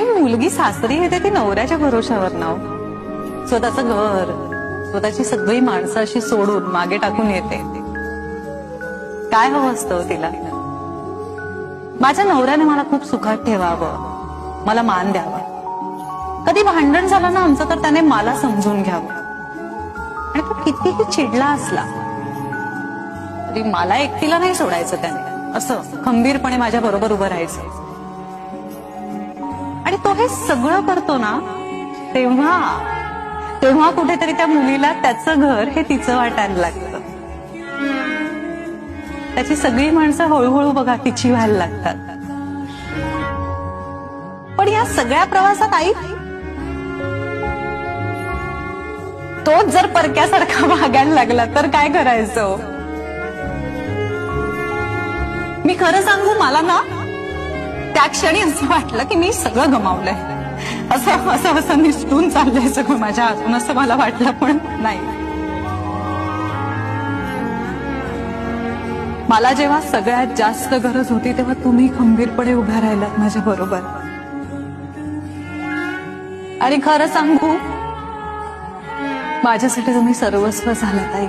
काही मुलगी सासरी येते ती नवऱ्याच्या भरोशावर नाव. स्वतःचं घर स्वतःची सगळी माणसं अशी सोडून मागे टाकून येते. काय हवं असतं हो तिला? माझ्या नवऱ्याने मला खूप सुखात ठेवावं. मला मान द्यावा. कधी भांडण झालं ना आमचं तर त्याने मला समजून घ्यावं. आणि तो कितीही चिडला असला तरी मला एकटीला नाही सोडायचं त्याने. असं खंबीरपणे माझ्या बरोबर उभं राहायचं. आणि तो हे सगळं करतो ना तेव्हा तेव्हा कुठेतरी त्या मुलीला त्याचं घर हे तिचं वाटायला लागतं. त्याची सगळी माणसं हळूहळू बघा तिची व्हायला लागतात. पण या सगळ्या प्रवासात आई तोच जर परक्यासारखा वागायला लागला तर काय करायचं? मी खरं सांगू मला ना त्या क्षणी असं वाटलं की मी सगळं गमावलंय. असं असं असं निसटून चाललंय सगळं माझ्या हातून असं मला वाटलं पण नाही. मला जेव्हा सगळ्यात जास्त गरज होती तेव्हा तुम्ही खंबीरपणे उभ्या राहिलात माझ्या बरोबर. आणि खरं सांगू माझ्यासाठी तुम्ही सर्वस्व झाला ताई